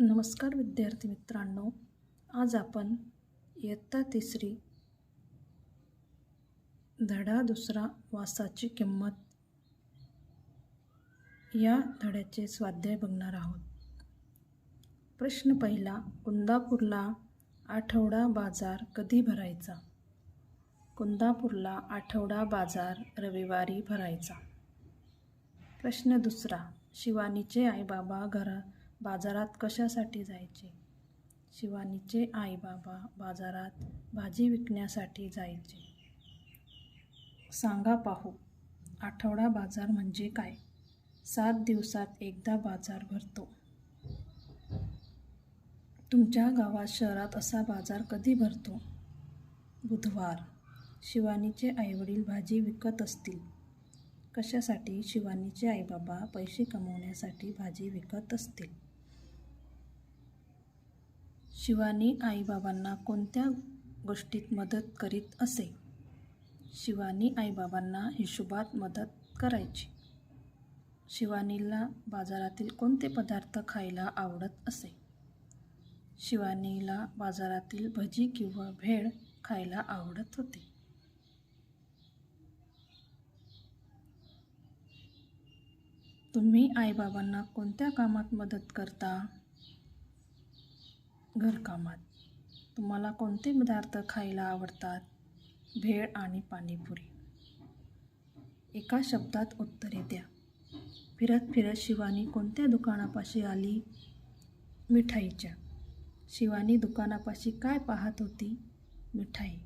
नमस्कार विद्यार्थी मित्रांनो आज आपण इयत्ता तिसरी धडा दुसरा वासाची किंमत या धड्याचे स्वाध्याय बघणार आहोत. प्रश्न पहिला कुंदापूरला आठवडा बाजार कधी भरायचा? कुंदापूरला आठवडा बाजार रविवारी भरायचा. प्रश्न दुसरा शिवानीचे आईबाबा घरा बाजारात कशासाठी जायचे? शिवानीचे आईबाबा बाजारात भाजी विकण्यासाठी जायचे. सांगा पाहू आठवडा बाजार म्हणजे काय? सात दिवसात एकदा बाजार भरतो. तुमच्या गावात शहरात असा बाजार कधी भरतो? बुधवार. शिवानीचे आईवडील भाजी विकत असतील. कशासाठी? शिवानीचे आईबाबा पैसे कमवण्यासाठी भाजी विकत असतील. शिवानी आईबाबांना कोणत्या गोष्टीत मदत करीत असे? शिवानी आईबाबांना हिशोबात मदत करायची. शिवानीला बाजारातील कोणते पदार्थ खायला आवडत असे? शिवानीला बाजारातील भजी किंवा भेळ खायला आवडत होते. तुम्ही आईबाबांना कोणत्या कामात मदत करता? घरकामात. तुम्हाला कोणते पदार्थ खायला आवडतात? भेळ आणि पाणीपुरी. एका शब्दात उत्तरे द्या. फिरत फिरत शिवानी कोणत्या दुकानापाशी आली? मिठाईच्या. शिवानी दुकानापाशी काय पाहत होती? मिठाई.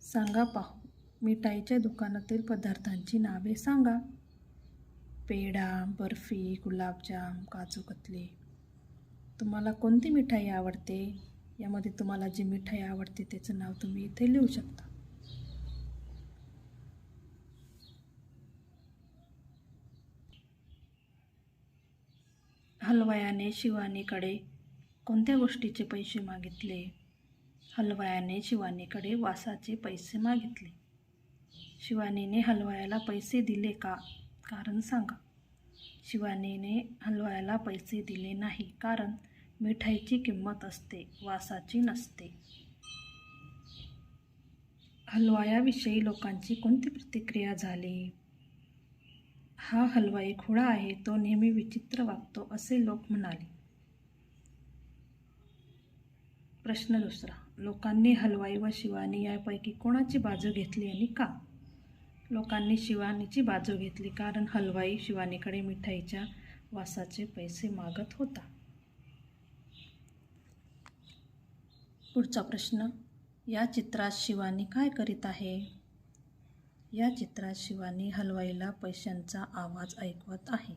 सांगा पाहू मिठाईच्या दुकानातील पदार्थांची नावे सांगा. पेढा बर्फी गुलाबजाम काजू कतली तुम्हाला कोणती मिठाई आवडते? यामध्ये तुम्हाला जी मिठाई आवडते त्याचं नाव तुम्ही इथे लिहू शकता. हलवयाने शिवानीकडे कोणत्या गोष्टीचे पैसे मागितले? हलवायाने शिवानीकडे वासाचे पैसे मागितले. शिवानीने हलवयाला पैसे दिले का? कारण सांगा. शिवानीने हलवायला पैसे दिले नाही कारण मिठाईची किंमत असते वासाची नसते. हलवायाविषयी लोकांची कोणती प्रतिक्रिया झाली? हा हलवाई खुळा आहे तो नेहमी विचित्र वागतो असे लोक म्हणाले. प्रश्न दुसरा लोकांनी हलवाई व शिवानी यापैकी कोणाची बाजू घेतली आणि का? लोकांनी शिवानीची बाजू घेतली कारण हलवाई शिवानीकडे मिठाईच्या वासाचे पैसे मागत होता. पुढचा प्रश्न या चित्रात शिवानी काय करीत आहे? या चित्रात शिवानी हलवाईला पैशांचा आवाज ऐकवत आहे.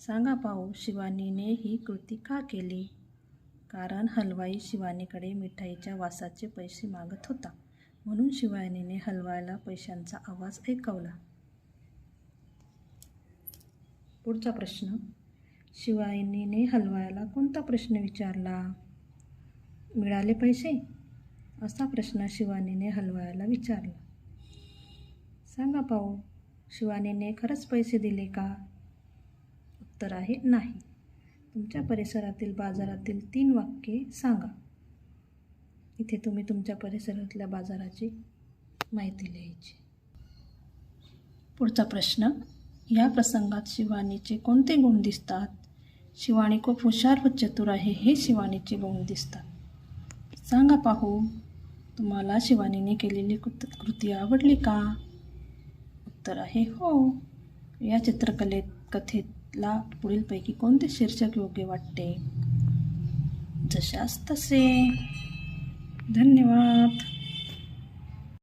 सांगा पाहू शिवानीने ही कृती का केली? कारण हलवाई शिवानीकडे मिठाईच्या वासाचे पैसे मागत होता. म्हणून शिवायनीने हलवायला पैशांचा आवाज ऐकवला. पुढचा प्रश्न. शिवायनीने हलवायला कोणता प्रश्न विचारला? मिळाले पैसे? असा प्रश्न शिवानीने हलवायला विचारला. सांगा पाहू शिवानीने खरंच पैसे दिले का? उत्तर आहे नाही. तुमच्या परिसरातील बाजारातील तीन वाक्ये सांगा. इथे तुम्ही तुमच्या परिसरातल्या बाजाराची माहिती लिहायची. पुढचा प्रश्न या प्रसंगात शिवानीचे कोणते गुण दिसतात? शिवानी खूप हुशार व चतुर आहे हे शिवानीचे गुण दिसतात. सांगा पाहू तुम्हाला शिवानीने केलेली कृत कृती आवडली का? उत्तर आहे हो. या चित्रकलेत कथेतला पुढीलपैकी कोणते शीर्षक योग्य वाटते? जशास तसे. धन्यवाद.